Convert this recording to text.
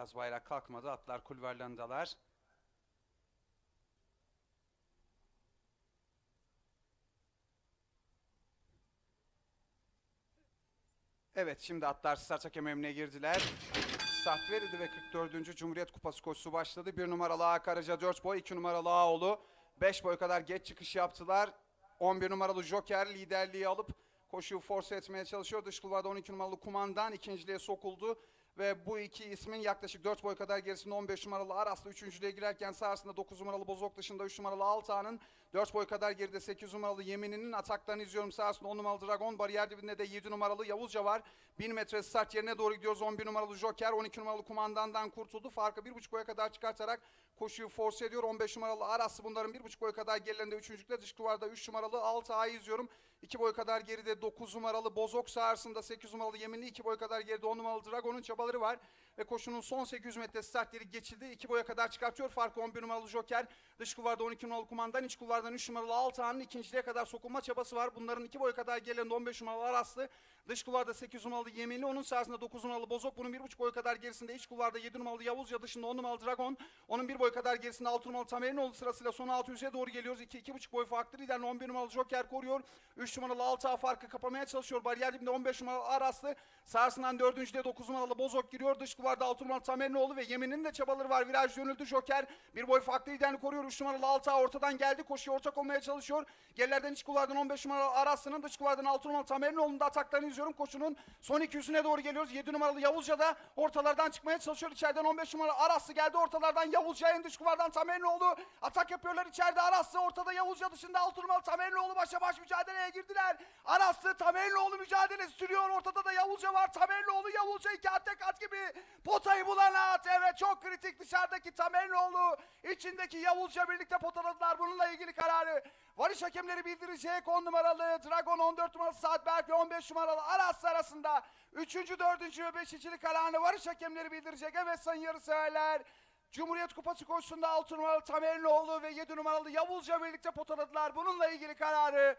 Beyaz bayrak kalkmadı. Atlar kulvarlarındalar. Evet şimdi atlar start hakem emnine girdiler. Start verildi ve 44. Cumhuriyet Kupası koşusu başladı. 1 numaralı A Karaca 4 boy, 2 numaralı Ağoğlu 5 boy kadar geç çıkış yaptılar. 11 numaralı Joker liderliği alıp koşuyu force etmeye çalışıyor. Dış kulvarda 12 numaralı Kumandan ikinciliğe sokuldu. Ve bu iki ismin yaklaşık 4 boy kadar gerisinde 15 numaralı Aras'la üçüncülüğe girerken sahasında 9 numaralı Bozok dışında 3 numaralı Altağ'ın 4 boy kadar geride 8 numaralı Yemin'in ataklarını izliyorum sahasında 10 numaralı Dragon bariyer dibinde de 7 numaralı Yavuzca var. 1000 metre start yerine doğru gidiyoruz 11 numaralı Joker 12 numaralı Kumandan'dan kurtuldu. Farkı 1,5 boya kadar çıkartarak koşuyu force ediyor. 15 numaralı Aras'ı bunların 1,5 boy kadar gerilerinde üçüncülükte dış duvarda 3 numaralı Altağ'ı izliyorum. 2 boy kadar geride 9 numaralı Bozok sahasında 8 numaralı Yeminli 2 boy kadar geride 10 numaralı Dragon'un çabaları var. Ve koşunun son 800 metre start yeri geçildi. 2 boya kadar çıkartıyor. Farkı 11 numaralı Joker. Dış kulvarda 12 numaralı Kumandan. iç kulvardan 3 numaralı Altağ'ın ikinciliğe kadar sokulma çabası var. Bunların 2 boy kadar gerilerinde 15 numaralı Araslı. Dış kulvarda 8 numaralı Yeminli. Onun sahasında 9 numaralı Bozok. Bunun 1,5 boy kadar gerisinde iç kulvarda 7 numaralı Yavuzca dışında 10 numaralı Dragon. Onun 1 boy kadar gerisinde 6 numaralı Tamerinoğlu sırasıyla son 600'e doğru geliyoruz. 2-2,5 boy farklı liderle 11 numaralı Joker koruyor. 3 numaralı Altağ farkı kapamaya çalışıyor. Bariyer dibinde 15 numaralı Araslı. Sahasından 4. 9 numaralı Bozok giriyor. Dış kulvarda 6 numaralı Tamerinoğlu ve Yemin'in de çabaları var. Viraj dönüldü Joker. Bir boy farklı liderini koruyor. 3 numaralı Altağ ortadan geldi. Koşuya ortak olmaya çalışıyor. Gerilerden iç kulvardan 15 numaralı Araslı'nın dış kulvardan 6 numaralı Tamerinoğlu'nun da ataklarını izliyorum. Koşunun son 200'üne doğru geliyoruz. 7 numaralı Yavuzca da ortalardan çıkmaya çalışıyor. İçeriden 15 numaralı Araslı geldi. Ortalardan Yavuzca en dış kulvardan Tamerinoğlu. Atak yapıyorlar içeride Araslı. Ortada Yavuzca dışında 6 numaralı Tamerinoğlu başa baş mücadeleye girdiler. Araslı Tamerinoğlu mücadelesi sürüyor. Ortada da Yavuzca var. Tamerinoğlu Yavuzca iki at tek at gibi. Potayı bulan at. Evet çok kritik dışarıdaki Tamerinoğlu. içindeki Yavuzca birlikte potaladılar. Bununla ilgili kararı varış hakemleri bildirecek. 10 numaralı Dragon 14 numaralı Saatberk ve 15 numaralı Aras arasında 3. 4. ve 5. kararını varış hakemleri bildirecek. Evet sayın yarışseverler. Cumhuriyet Kupası koşusunda 6 numaralı Tamerinoğlu ve 7 numaralı Yavuzca birlikte potaladılar. Bununla ilgili kararı